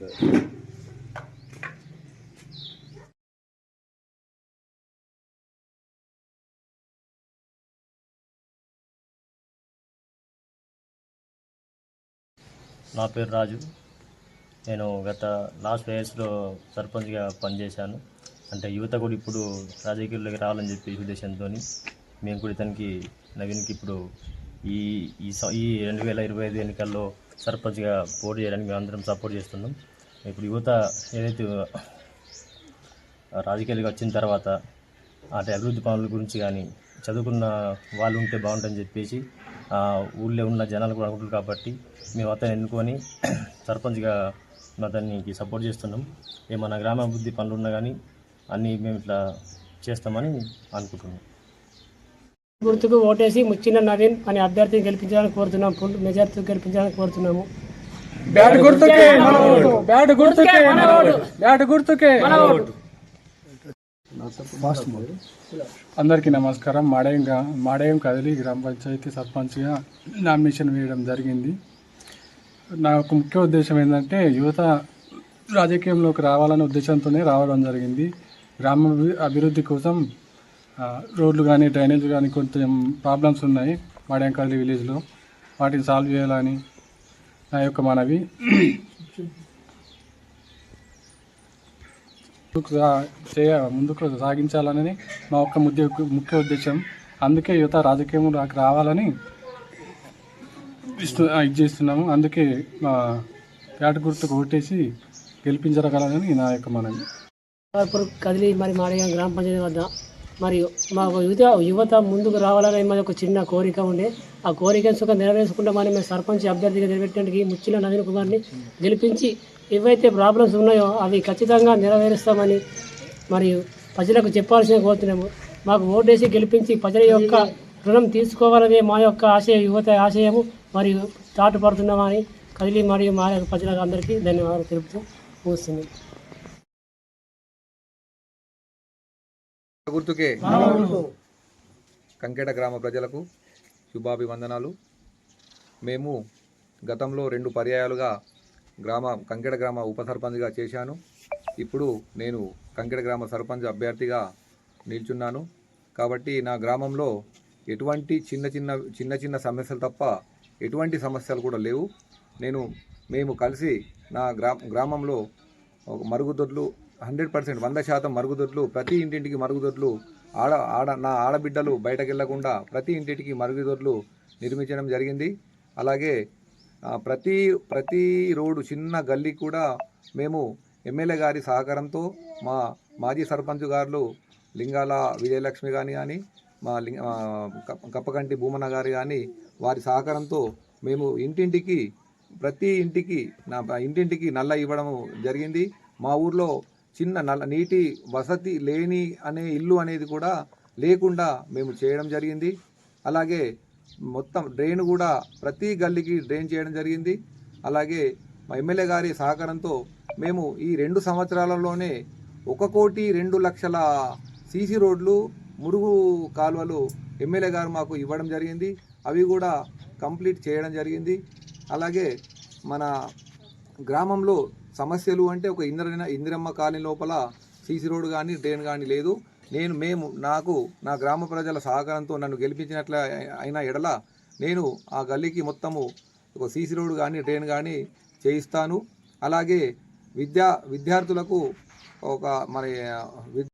నా పేరు రాజు. నేను గత లాస్ట్ ఇయర్స్లో సర్పంచ్గా పనిచేశాను. అంటే యువత కూడా ఇప్పుడు రాజకీయాల్లోకి రావాలని చెప్పి ఉద్దేశంతో మేము కూడా ఇతనికి నవీన్కి ఇప్పుడు ఈ ఈ రెండు వేల ఇరవై ఐదు ఎన్నికల్లో సర్పంచ్గా పోటీ చేయడానికి మేము అందరం సపోర్ట్ చేస్తున్నాం. ఇప్పుడు యువత ఏదైతే రాజకీయాలకు వచ్చిన తర్వాత అంటే అభివృద్ధి పనుల గురించి కానీ చదువుకున్న వాళ్ళు ఉంటే బాగుంటుందని చెప్పేసి ఆ, ఊళ్ళో ఉన్న జనాలు కూడా అనుకుంటారు కాబట్టి మేము అతను ఎన్నుకొని సర్పంచ్గా అతనికి సపోర్ట్ చేస్తున్నాం. ఏమన్నా గ్రామాభివృద్ధి పనులు ఉన్నా కానీ అన్నీ మేము ఇట్లా చేస్తామని అనుకుంటున్నాం. గుర్తుకు ఓటేసి ముచ్చిన నవీన్ అనే అభ్యర్థిని గెలిపించాలని కోరుతున్నాం. ఫుల్ మెజార్టీతో గెలిపించాలని కోరుతున్నాము. బ్యాట్ గుర్తుకే మన ఓటు. బ్యాట్ గుర్తుకే మన ఓటు. బ్యాట్ గుర్తుకే అందరికీ నమస్కారం. మాడయం గ్రా- మాడయం కదిలి గ్రామ పంచాయతీ సర్పంచ్గా నామినేషన్ వేయడం జరిగింది. నా యొక్క ముఖ్య ఉద్దేశం ఏంటంటే యువత రాజకీయంలోకి రావాలనే ఉద్దేశంతోనే రావడం జరిగింది. గ్రామ అభి- అభివృద్ధి కోసం రోడ్లు కానీ డ్రైనేజ్ కానీ కొంచెం ప్రాబ్లమ్స్ ఉన్నాయి మాడయం విలేజ్లో వాటిని సాల్వ్ చేయాలని నా యొక్క మనవి. ముందుకు చేయ ముందుకు సాగించాలని మా యొక్క ముద్ద ముఖ్య ఉద్దేశం. అందుకే యువత రాజకీయంలోకి రావాలని ఇస్తు ఇది చేస్తున్నాము. అందుకే మా పేట గుర్తుకు ఓటేసి గెలిపించగలని నా యొక్క మనవి. కదిలి మరి మాడగా గ్రామ పంచాయతీ వద్ద మరియు మాకు యువత యువత ముందుకు రావాలని మాది ఒక చిన్న కోరిక ఉండే. ఆ కోరికను సుఖం నెరవేర్చుకుంటామని మేము సర్పంచ్ అభ్యర్థిగా నిలబెట్టడానికి ముచ్చిన నవీన్ కుమార్ని గెలిపించి ఏవైతే ప్రాబ్లమ్స్ ఉన్నాయో అవి ఖచ్చితంగా నెరవేరుస్తామని మరియు ప్రజలకు చెప్పాల్సిన కోరుతున్నాము. మాకు ఓటేసి గెలిపించి ప్రజల యొక్క రుణం తీసుకోవాలనే మా యొక్క ఆశయ యువత ఆశయము మరియు చాటుపడుతున్నామని కదిలి మరియు మా యొక్క ప్రజలకు అందరికీ ధన్యవాదాలు తెలుపుతూ ముగిస్తుంది. గుర్తుకే. కంకెట గ్రామ ప్రజలకు శుభాభివందనాలు. మేము గతంలో రెండు పర్యాయాలుగా గ్రామ కంకెట గ్రామ ఉప సర్పంచ్గా చేశాను. ఇప్పుడు నేను కంకెట గ్రామ సర్పంచ్ అభ్యర్థిగా నిల్చున్నాను. కాబట్టి నా గ్రామంలో ఎటువంటి చిన్న చిన్న చిన్న చిన్న సమస్యలు తప్ప ఎటువంటి సమస్యలు కూడా లేవు. నేను మేము కలిసి నా గ్రా గ్రామంలో మరుగుదొడ్లు హండ్రెడ్ పర్సెంట్ వంద శాతం మరుగుదొడ్లు ప్రతి ఇంటింటికి మరుగుదొడ్లు ఆడ ఆడ నా ఆడబిడ్డలు బయటకు వెళ్ళకుండా ప్రతి ఇంటింటికి మరుగుదొడ్లు నిర్మించడం జరిగింది. అలాగే ప్రతి ప్రతి రోడ్డు చిన్న గల్లీ కూడా మేము ఎమ్మెల్యే గారి సహకారంతో మా మాజీ సర్పంచ్ గారు లింగాల విజయలక్ష్మి గాని కానీ మా లింగ కప్పకంటి భూమన గారు కానీ వారి సహకారంతో మేము ఇంటింటికి ప్రతి ఇంటికి నా ఇంటింటికి నల్ల ఇవ్వడం జరిగింది. మా ఊర్లో చిన్న నల్ల నీటి వసతి లేని అనే ఇల్లు అనేది కూడా లేకుండా మేము చేయడం జరిగింది. అలాగే మొత్తం డ్రైన్ కూడా ప్రతి గల్లీకి డ్రైన్ చేయడం జరిగింది. అలాగే మా ఎమ్మెల్యే గారి సహకారంతో మేము ఈ రెండు సంవత్సరాలలోనే ఒక కోటి రెండు లక్షల సీసీ రోడ్లు మురుగు కాలువలు ఎమ్మెల్యే గారు మాకు ఇవ్వడం జరిగింది. అవి కూడా కంప్లీట్ చేయడం జరిగింది. అలాగే మన గ్రామంలో సమస్యలు అంటే ఒక ఇంద్ర ఇందిరమ్మ కాలనీ లోపల సీసీ రోడ్ కానీ డ్రైన్ కానీ లేదు. నేను మేము నాకు నా గ్రామ ప్రజల సహకారంతో నన్ను గెలిపించినట్ల అయిన ఎడల నేను ఆ గల్లీకి మొత్తము ఒక సీసీ రోడ్ కానీ డ్రైన్ కానీ చేయిస్తాను. అలాగే విద్యా విద్యార్థులకు ఒక మరి